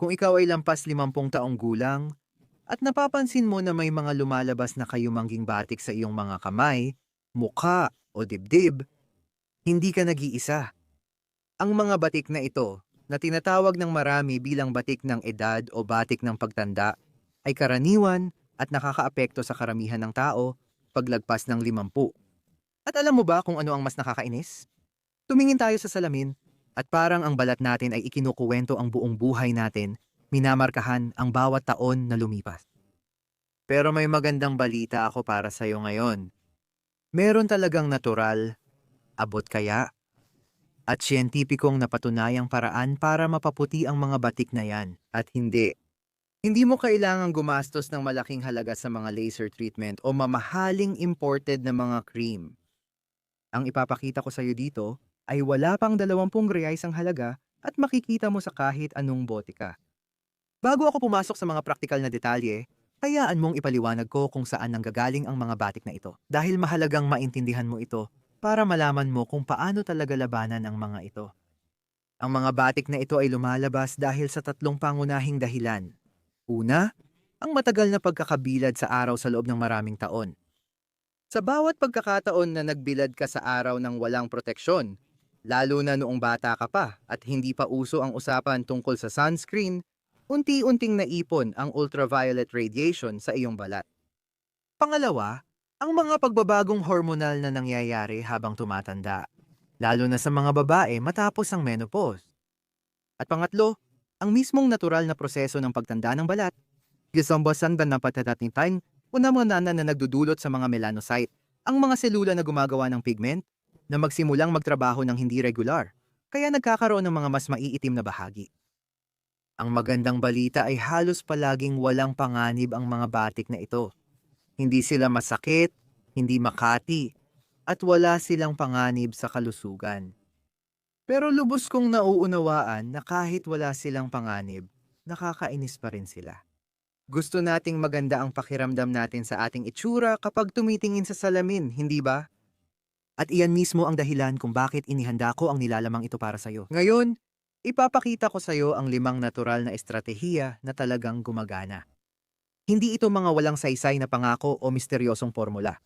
Kung ikaw ay lampas 50 taong gulang at napapansin mo na may mga lumalabas na kayumangging batik sa iyong mga kamay, mukha o dibdib, hindi ka nag-iisa. Ang mga batik na ito, na tinatawag ng marami bilang batik ng edad o batik ng pagtanda, ay karaniwan at nakakaapekto sa karamihan ng tao paglagpas ng 50. At alam mo ba kung ano ang mas nakakainis? Tumingin tayo sa salamin at parang ang balat natin ay ikinukuwento ang buong buhay natin, minamarkahan ang bawat taon na lumipas. Pero may magandang balita ako para sa iyo ngayon. Meron talagang natural, abot kaya, at siyentipikong napatunayang paraan para mapaputi ang mga batik na yan. At hindi. Hindi mo kailangang gumastos ng malaking halaga sa mga laser treatment o mamahaling imported na mga cream. Ang ipapakita ko sa iyo dito ay wala pang 20 reais ang halaga at makikita mo sa kahit anong botika. Bago ako pumasok sa mga praktikal na detalye, hayaan mong ipaliwanag ko kung saan nanggagaling ang mga batik na ito dahil mahalagang maintindihan mo ito para malaman mo kung paano talaga labanan ang mga ito. Ang mga batik na ito ay lumalabas dahil sa tatlong pangunahing dahilan. Una, ang matagal na pagkakabilad sa araw sa loob ng maraming taon. Sa bawat pagkakataon na nagbilad ka sa araw ng walang proteksyon, lalo na noong bata ka pa at hindi pa uso ang usapan tungkol sa sunscreen, unti-unting naipon ang ultraviolet radiation sa iyong balat. Pangalawa, ang mga pagbabagong hormonal na nangyayari habang tumatanda, lalo na sa mga babae matapos ang menopause. At pangatlo, ang mismong natural na proseso ng pagtanda ng balat. Gisambasan ba na patatatintan una mga nana na nagdudulot sa mga melanocyte, ang mga selula na gumagawa ng pigment, na magsimulang magtrabaho ng hindi regular, kaya nagkakaroon ng mga mas maiitim na bahagi. Ang magandang balita ay halos palaging walang panganib ang mga batik na ito. Hindi sila masakit, hindi makati, at wala silang panganib sa kalusugan. Pero lubos kong nauunawaan na kahit wala silang panganib, nakakainis pa rin sila. Gusto nating maganda ang pakiramdam natin sa ating itsura kapag tumitingin sa salamin, hindi ba? At iyan mismo ang dahilan kung bakit inihanda ko ang nilalamang ito para sa'yo. Ngayon, ipapakita ko sa'yo ang limang natural na estratehiya na talagang gumagana. Hindi ito mga walang saysay na pangako o misteryosong formula.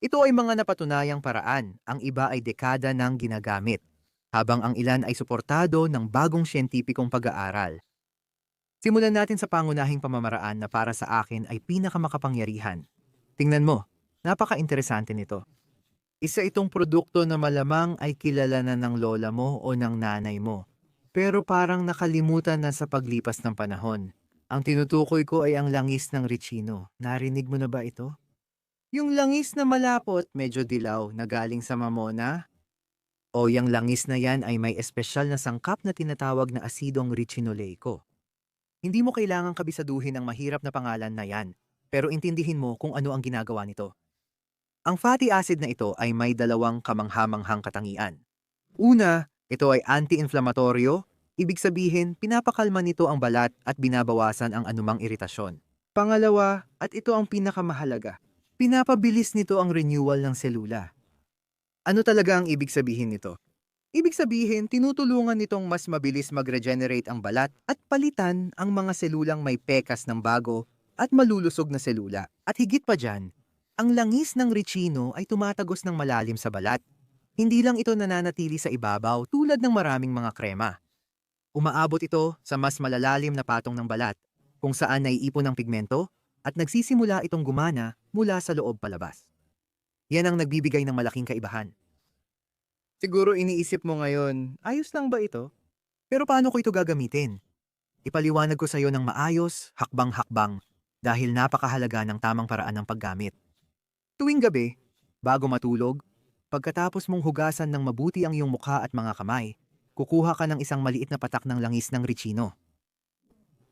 Ito ay mga napatunayang paraan, ang iba ay dekada nang ginagamit, habang ang ilan ay suportado ng bagong siyentipikong pag-aaral. Simulan natin sa pangunahing pamamaraan na para sa akin ay pinakamakapangyarihan. Tingnan mo, napaka-interesante nito. Isa itong produkto na malamang ay kilala na ng lola mo o ng nanay mo. Pero parang nakalimutan na sa paglipas ng panahon. Ang tinutukoy ko ay ang langis ng Richino. Narinig mo na ba ito? Yung langis na malapot, medyo dilaw, na galing sa mamona? O yung langis na yan ay may espesyal na sangkap na tinatawag na asidong richinoleico. Hindi mo kailangang kabisaduhin ang mahirap na pangalan na yan, pero intindihin mo kung ano ang ginagawa nito. Ang fatty acid na ito ay may dalawang kamanghamanghang katangian. Una, ito ay anti-inflamatoryo, ibig sabihin pinapakalma nito ang balat at binabawasan ang anumang iritasyon. Pangalawa, at ito ang pinakamahalaga, pinapabilis nito ang renewal ng selula. Ano talaga ang ibig sabihin nito? Ibig sabihin, tinutulungan nitong mas mabilis mag-regenerate ang balat at palitan ang mga selulang may pekas ng bago at malulusog na selula. At higit pa dyan, ang langis ng Richino ay tumatagos ng malalim sa balat. Hindi lang ito nananatili sa ibabaw tulad ng maraming mga krema. Umaabot ito sa mas malalalim na patong ng balat, kung saan naiipon ang pigmento at nagsisimula itong gumana mula sa loob palabas. Yan ang nagbibigay ng malaking kaibahan. Siguro iniisip mo ngayon, ayos lang ba ito? Pero paano ko ito gagamitin? Ipaliwanag ko sa iyo ng maayos, hakbang-hakbang, dahil napakahalaga ng tamang paraan ng paggamit. Tuwing gabi, bago matulog, pagkatapos mong hugasan ng mabuti ang iyong mukha at mga kamay, kukuha ka ng isang maliit na patak ng langis ng Richino.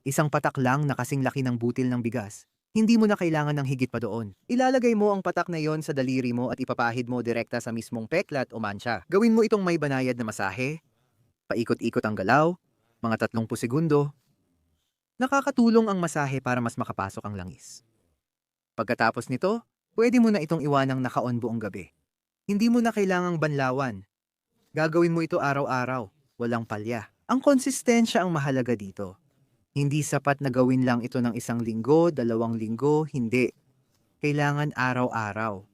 Isang patak lang na kasing laki ng butil ng bigas. Hindi mo na kailangan ng higit pa doon. Ilalagay mo ang patak na yon sa daliri mo at ipapahid mo direkta sa mismong peklat o mancha. Gawin mo itong may banayad na masahe, paikot-ikot ang galaw, mga 30 segundo. Nakakatulong ang masahe para mas makapasok ang langis. Pagkatapos nito, pwede mo na itong iwanang naka-on buong gabi. Hindi mo na kailangang banlawan. Gagawin mo ito araw-araw, walang palya. Ang konsistensya ang mahalaga dito. Hindi sapat na gawin lang ito ng isang linggo, dalawang linggo, hindi. Kailangan araw-araw.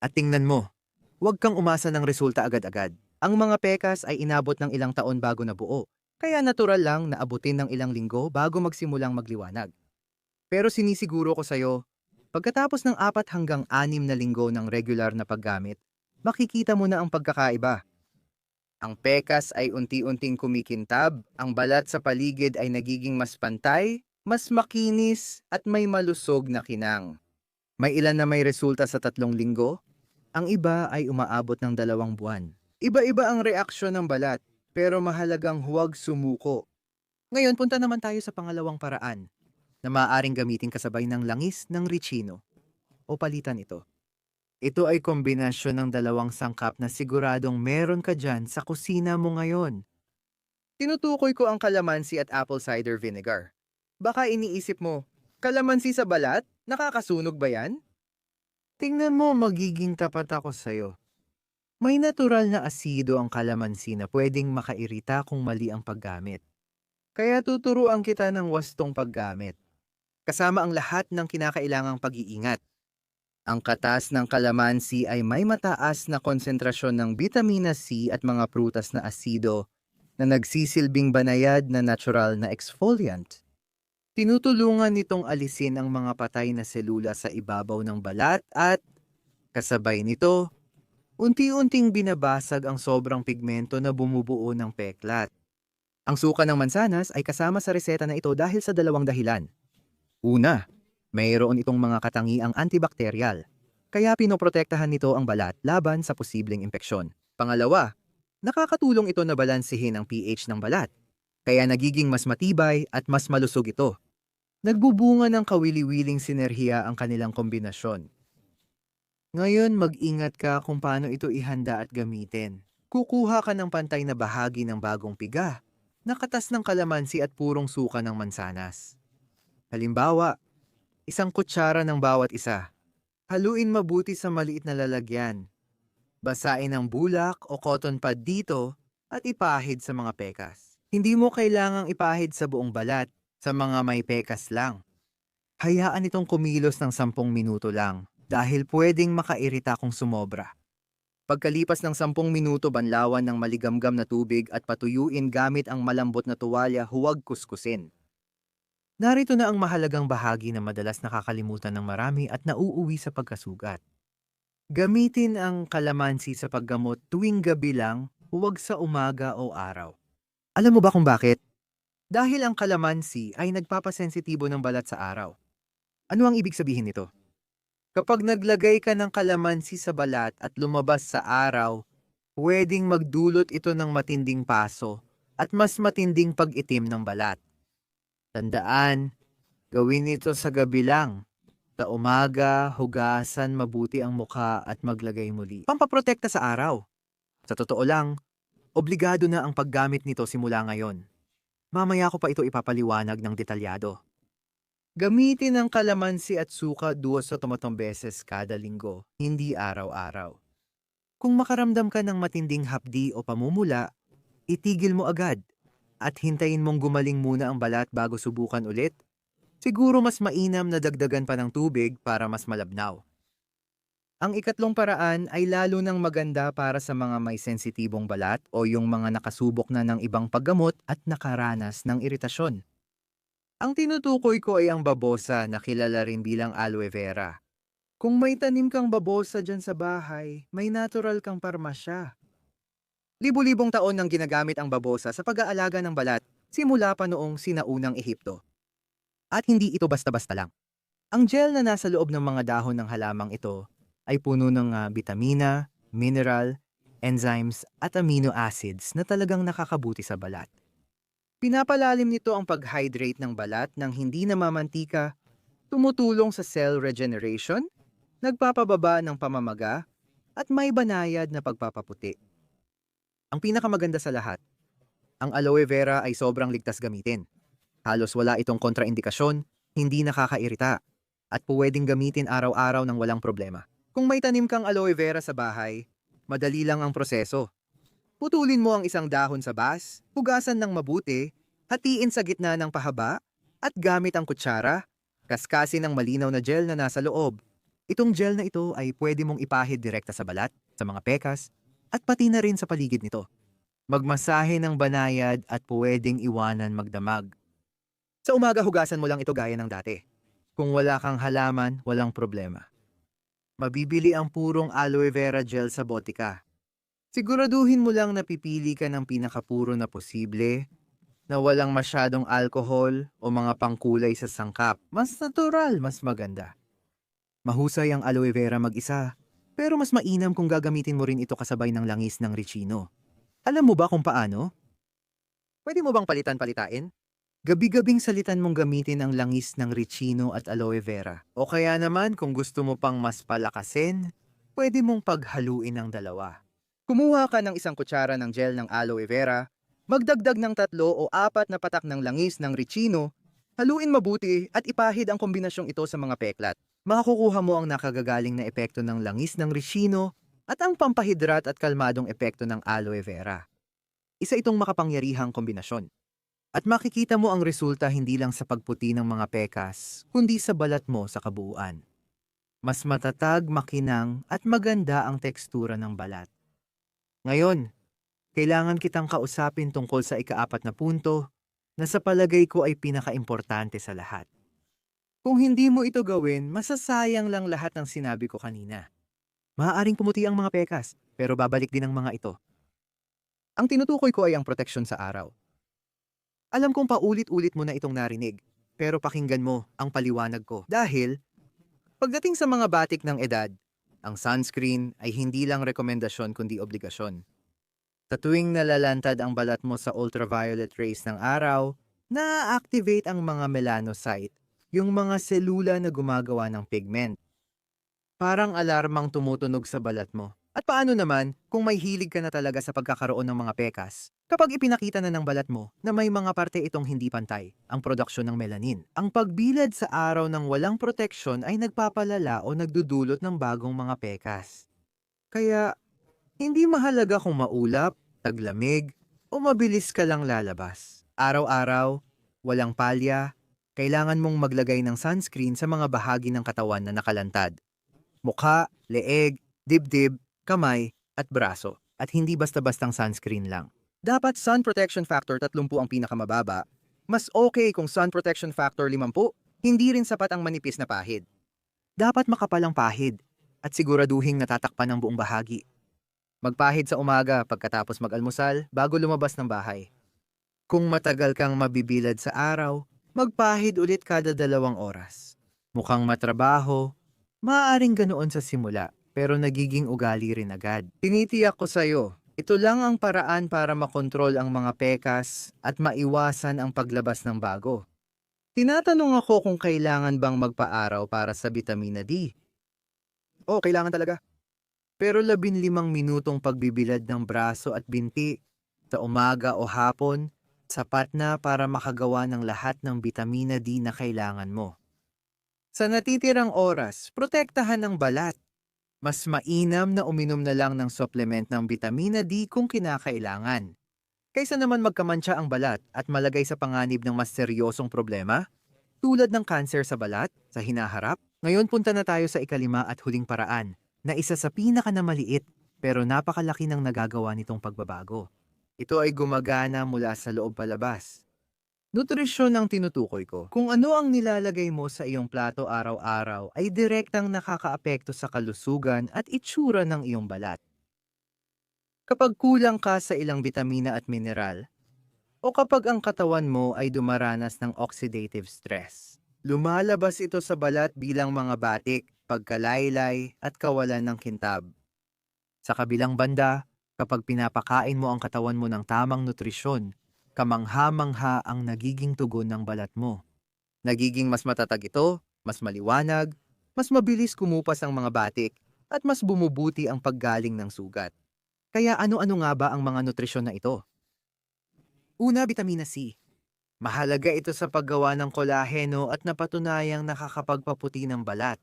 At tingnan mo, huwag kang umasa ng resulta agad-agad. Ang mga pekas ay inabot ng ilang taon bago nabuo. Kaya natural lang na abutin ng ilang linggo bago magsimulang magliwanag. Pero sinisiguro ko sa'yo, pagkatapos ng apat hanggang anim na linggo ng regular na paggamit, makikita mo na ang pagkakaiba. Ang pekas ay unti-unting kumikintab, ang balat sa paligid ay nagiging mas pantay, mas makinis at may malusog na kinang. May ilan na may resulta sa tatlong linggo, ang iba ay umaabot ng dalawang buwan. Iba-iba ang reaksyon ng balat, pero mahalagang huwag sumuko. Ngayon, punta naman tayo sa pangalawang paraan na maaaring gamitin kasabay ng langis ng ricino o palitan ito. Ito ay kombinasyon ng dalawang sangkap na siguradong meron ka dyan sa kusina mo ngayon. Tinutukoy ko ang kalamansi at apple cider vinegar. Baka iniisip mo, kalamansi sa balat? Nakakasunog ba yan? Tingnan mo, magiging tapat ako sa'yo. May natural na asido ang kalamansi na pwedeng makairita kung mali ang paggamit. Kaya tuturuan kita ng wastong paggamit. Kasama ang lahat ng kinakailangang pag-iingat. Ang katas ng kalamansi ay may mataas na konsentrasyon ng vitamina C at mga prutas na asido na nagsisilbing banayad na natural na exfoliant. Tinutulungan nitong alisin ang mga patay na selula sa ibabaw ng balat at, kasabay nito, unti-unting binabasag ang sobrang pigmento na bumubuo ng peklat. Ang suka ng mansanas ay kasama sa reseta na ito dahil sa dalawang dahilan. Una, mayroon itong mga katangiang antibakteryal, kaya pinoprotektahan nito ang balat laban sa posibleng impeksyon. Pangalawa, nakakatulong ito na balansehin ang pH ng balat, kaya nagiging mas matibay at mas malusog ito. Nagbubunga ng kawili-wiling sinerhiya ang kanilang kombinasyon. Ngayon, mag-ingat ka kung paano ito ihanda at gamitin. Kukuha ka ng pantay na bahagi ng bagong piga, nakatas ng kalamansi at purong suka ng mansanas. Halimbawa, isang kutsara ng bawat isa. Haluin mabuti sa maliit na lalagyan. Basain ang bulak o cotton pad dito at ipahid sa mga pekas. Hindi mo kailangang ipahid sa buong balat, sa mga may pekas lang. Hayaan itong kumilos ng 10 minuto lang dahil pwedeng makairita kung sumobra. Pagkalipas ng 10 minuto, banlawan ng maligamgam na tubig at patuyuin gamit ang malambot na tuwalya huwag kuskusin. Narito na ang mahalagang bahagi na madalas nakakalimutan ng marami at nauuwi sa pagkasugat. Gamitin ang kalamansi sa paggamot tuwing gabi lang, huwag sa umaga o araw. Alam mo ba kung bakit? Dahil ang kalamansi ay nagpapasensitibo ng balat sa araw. Ano ang ibig sabihin nito? Kapag naglagay ka ng kalamansi sa balat at lumabas sa araw, pwedeng magdulot ito ng matinding paso at mas matinding pag-itim ng balat. Tandaan, gawin ito sa gabi lang. Sa umaga, hugasan mabuti ang mukha at maglagay muli. Pampaprotekta sa araw. Sa totoo lang, obligado na ang paggamit nito simula ngayon. Mamaya ko pa ito ipapaliwanag ng detalyado. Gamitin ang kalamansi at suka duwas sa tumatong beses kada linggo, hindi araw-araw. Kung makaramdam ka ng matinding hapdi o pamumula, itigil mo agad at hintayin mong gumaling muna ang balat bago subukan ulit. Siguro mas mainam na dagdagan pa ng tubig para mas malabnaw. Ang ikatlong paraan ay lalo ng maganda para sa mga may sensitibong balat o yung mga nakasubok na ng ibang paggamot at nakaranas ng iritasyon. Ang tinutukoy ko ay ang babosa na kilala rin bilang aloe vera. Kung may tanim kang babosa dyan sa bahay, may natural kang parmasya. Libu-libong taon nang ginagamit ang babosa sa pag-aalaga ng balat simula pa noong sinaunang Ehipto. At hindi ito basta-basta lang. Ang gel na nasa loob ng mga dahon ng halamang ito ay puno ng ah, bitamina, mineral, enzymes at amino acids na talagang nakakabuti sa balat. Pinapalalim nito ang pag-hydrate ng balat ng hindi namamantika, tumutulong sa cell regeneration, nagpapababa ng pamamaga, at may banayad na pagpapaputi. Ang pinakamaganda sa lahat, ang aloe vera ay sobrang ligtas gamitin. Halos wala itong kontraindikasyon, hindi nakakairita, at pwedeng gamitin araw-araw ng walang problema. Kung may tanim kang aloe vera sa bahay, madali lang ang proseso. Putulin mo ang isang dahon sa bas, hugasan ng mabuti, Hatiin sa gitna ng pahaba at gamit ang kutsara, kaskasin ng malinaw na gel na nasa loob. Itong gel na ito ay pwede mong ipahid direkta sa balat, sa mga pekas, at pati na rin sa paligid nito. Magmasahe ng banayad at pwedeng iwanan magdamag. Sa umaga hugasan mo lang ito gaya ng dati. Kung wala kang halaman, walang problema. Mabibili ang purong aloe vera gel sa botika. Siguraduhin mo lang na pipili ka ng pinakapuro na posible, na walang masyadong alcohol o mga pangkulay sa sangkap. Mas natural, mas maganda. Mahusay ang aloe vera mag-isa, pero mas mainam kung gagamitin mo rin ito kasabay ng langis ng ricino. Alam mo ba kung paano? Pwede mo bang palitan-palitain? Gabi-gabing salitan mong gamitin ang langis ng ricino at aloe vera. O kaya naman kung gusto mo pang mas palakasin, pwede mong paghaluin ang dalawa. Kumuha ka ng isang kutsara ng gel ng aloe vera, magdagdag ng tatlo o apat na patak ng langis ng ricino, haluin mabuti at ipahid ang kombinasyong ito sa mga peklat. Makakukuha mo ang nakagagaling na epekto ng langis ng ricino at ang pampahidrat at kalmadong epekto ng aloe vera. Isa itong makapangyarihang kombinasyon. At makikita mo ang resulta hindi lang sa pagputi ng mga pekas, kundi sa balat mo sa kabuuan. Mas matatag, makinang at maganda ang tekstura ng balat. Ngayon, kailangan kitang kausapin tungkol sa ikaapat na punto na sa palagay ko ay pinakaimportante sa lahat. Kung hindi mo ito gawin, masasayang lang lahat ng sinabi ko kanina. Maaaring pumuti ang mga pekas, pero babalik din ang mga ito. Ang tinutukoy ko ay ang proteksyon sa araw. Alam kong paulit-ulit mo na itong narinig, pero pakinggan mo ang paliwanag ko. Dahil, pagdating sa mga batik ng edad, ang sunscreen ay hindi lang rekomendasyon kundi obligasyon. Sa tuwing nalalantad ang balat mo sa ultraviolet rays ng araw, na-activate ang mga melanocyte, yung mga selula na gumagawa ng pigment. Parang alarmang tumutunog sa balat mo. At paano naman kung may hilig ka na talaga sa pagkakaroon ng mga pekas? Kapag ipinakita na ng balat mo na may mga parte itong hindi pantay, ang produksyon ng melanin. Ang pagbilad sa araw ng walang proteksyon ay nagpapalala o nagdudulot ng bagong mga pekas. Kaya, hindi mahalaga kung maulap, taglamig, o mabilis ka lang lalabas. Araw-araw, walang palya, kailangan mong maglagay ng sunscreen sa mga bahagi ng katawan na nakalantad. Mukha, leeg, dibdib, kamay, at braso. At hindi basta-bastang sunscreen lang. Dapat sun protection factor 30 ang pinakamababa. Mas okay kung sun protection factor 50, hindi rin sapat ang manipis na pahid. Dapat makapal ang pahid at siguraduhing natatakpan ang buong bahagi. Magpahid sa umaga pagkatapos mag-almusal bago lumabas ng bahay. Kung matagal kang mabibilad sa araw, magpahid ulit kada dalawang oras. Mukhang matrabaho, maaaring ganoon sa simula pero nagiging ugali rin agad. Tinitiyak ko sa'yo, ito lang ang paraan para makontrol ang mga pekas at maiwasan ang paglabas ng bago. Tinatanong ako kung kailangan bang magpa-araw para sa vitamina D. Oo, kailangan talaga. Pero labinlimang minutong pagbibilad ng braso at binti sa umaga o hapon, sapat na para makagawa ng lahat ng vitamina D na kailangan mo. Sa natitirang oras, protektahan ng balat mas mainam na uminom na lang ng supplement ng vitamina D kung kinakailangan. Kaysa naman magkamantsa ang balat at malagay sa panganib ng mas seryosong problema, tulad ng kanser sa balat, sa hinaharap, ngayon punta na tayo sa ikalima at huling paraan, na isa sa pinaka na maliit pero napakalaki ng nagagawa nitong pagbabago. Ito ay gumagana mula sa loob palabas. Nutrisyon ang tinutukoy ko. Kung ano ang nilalagay mo sa iyong plato araw-araw ay direktang nakakaapekto sa kalusugan at itsura ng iyong balat. Kapag kulang ka sa ilang bitamina at mineral, o kapag ang katawan mo ay dumaranas ng oxidative stress, lumalabas ito sa balat bilang mga batik, pagkalaylay at kawalan ng kintab. Sa kabilang banda, kapag pinapakain mo ang katawan mo ng tamang nutrisyon, kamangha-mangha ang nagiging tugon ng balat mo. Nagiging mas matatag ito, mas maliwanag, mas mabilis kumupas ang mga batik, at mas bumubuti ang paggaling ng sugat. Kaya ano-ano nga ba ang mga nutrisyon na ito? Una, vitamina C. Mahalaga ito sa paggawa ng kolaheno at napatunayang nakakapagpaputi ng balat.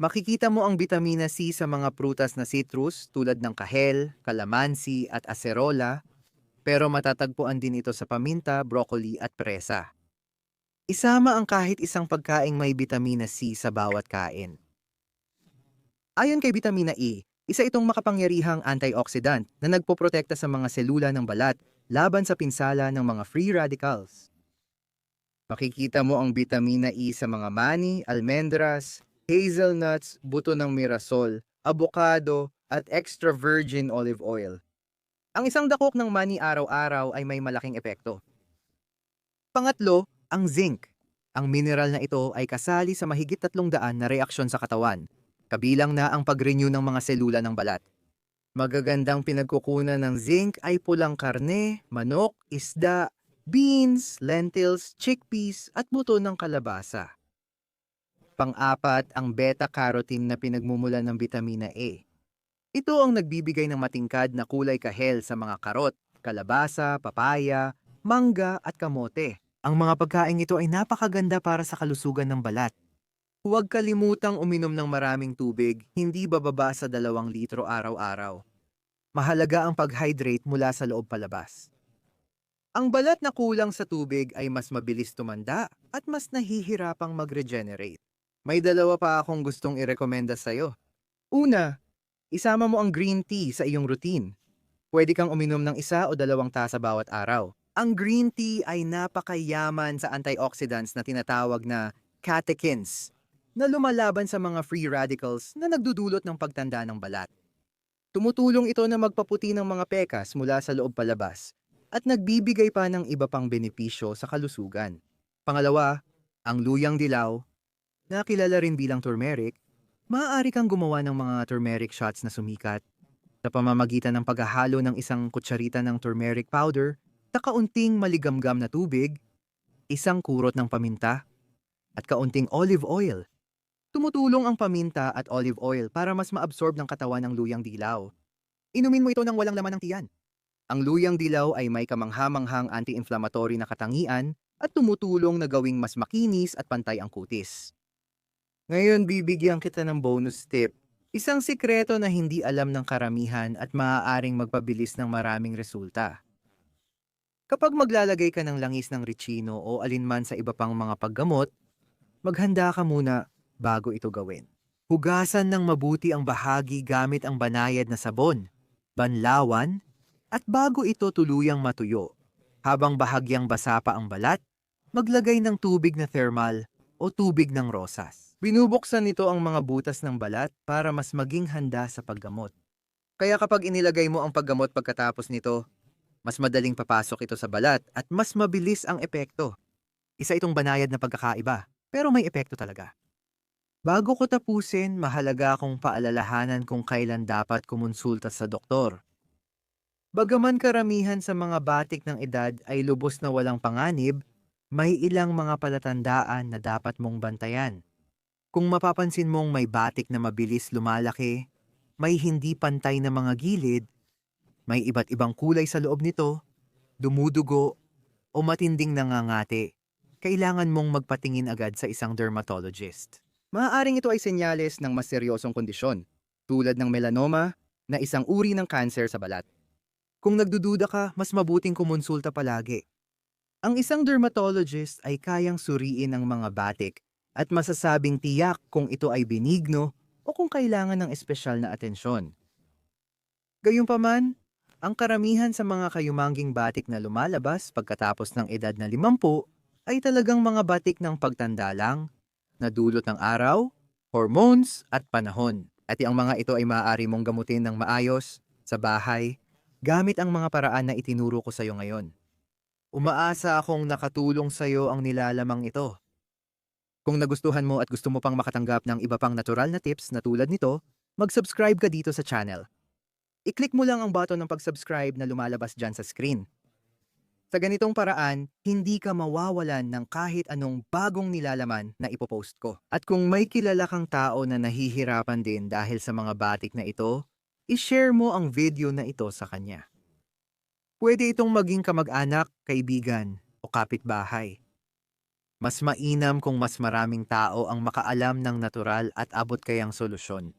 Makikita mo ang vitamina C sa mga prutas na citrus tulad ng kahel, kalamansi at acerola pero matatagpuan din ito sa paminta, broccoli at presa. Isama ang kahit isang pagkaing may bitamina C sa bawat kain. Ayon kay bitamina E, isa itong makapangyarihang antioxidant na nagpoprotekta sa mga selula ng balat laban sa pinsala ng mga free radicals. Makikita mo ang bitamina E sa mga mani, almendras, hazelnuts, buto ng mirasol, avocado, at extra virgin olive oil. Ang isang dakok ng mani araw-araw ay may malaking epekto. Pangatlo, ang zinc. Ang mineral na ito ay kasali sa mahigit 300 na reaksyon sa katawan, kabilang na ang pag-renew ng mga selula ng balat. Magagandang pinagkukunan ng zinc ay pulang karne, manok, isda, beans, lentils, chickpeas at buto ng kalabasa. Pang-apat, ang beta-carotene na pinagmumulan ng vitamina A. Ito ang nagbibigay ng matingkad na kulay kahel sa mga karot, kalabasa, papaya, mangga at kamote. Ang mga pagkain ito ay napakaganda para sa kalusugan ng balat. Huwag kalimutang uminom ng maraming tubig, hindi bababa sa dalawang litro araw-araw. Mahalaga ang pag-hydrate mula sa loob palabas. Ang balat na kulang sa tubig ay mas mabilis tumanda at mas nahihirapang mag-regenerate. May dalawa pa akong gustong irekomenda sa'yo. Una, isama mo ang green tea sa iyong routine. Pwede kang uminom ng isa o dalawang tasa bawat araw. Ang green tea ay napakayaman sa antioxidants na tinatawag na catechins na lumalaban sa mga free radicals na nagdudulot ng pagtanda ng balat. Tumutulong ito na magpaputi ng mga pekas mula sa loob palabas at nagbibigay pa ng iba pang benepisyo sa kalusugan. Pangalawa, ang luyang dilaw, na kilala rin bilang turmeric, maaari kang gumawa ng mga turmeric shots na sumikat sa pamamagitan ng paghahalo ng isang kutsarita ng turmeric powder sa kaunting maligamgam na tubig, isang kurot ng paminta, at kaunting olive oil. Tumutulong ang paminta at olive oil para mas maabsorb ng katawan ng luyang dilaw. Inumin mo ito ng walang laman ng tiyan. Ang luyang dilaw ay may kamanghamanghang anti-inflammatory na katangian at tumutulong na gawing mas makinis at pantay ang kutis. Ngayon bibigyan kita ng bonus tip. Isang sikreto na hindi alam ng karamihan at maaaring magpabilis ng maraming resulta. Kapag maglalagay ka ng langis ng ricino o alinman sa iba pang mga paggamot, maghanda ka muna bago ito gawin. Hugasan ng mabuti ang bahagi gamit ang banayad na sabon, banlawan, at bago ito tuluyang matuyo. Habang bahagyang basa pa ang balat, maglagay ng tubig na thermal o tubig ng rosas. Binubuksan nito ang mga butas ng balat para mas maging handa sa paggamot. Kaya kapag inilagay mo ang paggamot pagkatapos nito, mas madaling papasok ito sa balat at mas mabilis ang epekto. Isa itong banayad na pagkakaiba, pero may epekto talaga. Bago ko tapusin, mahalaga akong paalalahanan kung kailan dapat kumonsulta sa doktor. Bagaman karamihan sa mga batik ng edad ay lubos na walang panganib, may ilang mga palatandaan na dapat mong bantayan. Kung mapapansin mong may batik na mabilis lumalaki, may hindi pantay na mga gilid, may iba't ibang kulay sa loob nito, dumudugo, o matinding nangangati, kailangan mong magpatingin agad sa isang dermatologist. Maaaring ito ay senyales ng mas seryosong kondisyon, tulad ng melanoma na isang uri ng kanser sa balat. Kung nagdududa ka, mas mabuting kumonsulta palagi. Ang isang dermatologist ay kayang suriin ang mga batik at masasabing tiyak kung ito ay benigno o kung kailangan ng espesyal na atensyon. Gayunpaman, ang karamihan sa mga kayumangging batik na lumalabas pagkatapos ng edad na 50 ay talagang mga batik ng pagtanda lang, na dulot ng araw, hormones at panahon. At ang mga ito ay maaari mong gamutin ng maayos, sa bahay, gamit ang mga paraan na itinuro ko sa iyo ngayon. Umaasa akong nakatulong sa iyo ang nilalamang ito. Kung nagustuhan mo at gusto mo pang makatanggap ng iba pang natural na tips na tulad nito, mag-subscribe ka dito sa channel. I-click mo lang ang button ng pag-subscribe na lumalabas dyan sa screen. Sa ganitong paraan, hindi ka mawawalan ng kahit anong bagong nilalaman na ipopost ko. At kung may kilala kang tao na nahihirapan din dahil sa mga batik na ito, i-share mo ang video na ito sa kanya. Pwede itong maging kamag-anak, kaibigan, o kapitbahay. Mas mainam kung mas maraming tao ang makaalam ng natural at abot kayang solusyon.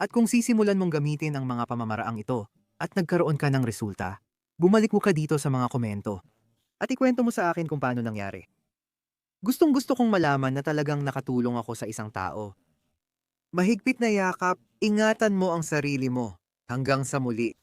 At kung sisimulan mong gamitin ang mga pamamaraang ito at nagkaroon ka ng resulta, bumalik mo ka dito sa mga komento at ikwento mo sa akin kung paano nangyari. Gustong gusto kong malaman na talagang nakatulong ako sa isang tao. Mahigpit na yakap, ingatan mo ang sarili mo. Hanggang sa muli.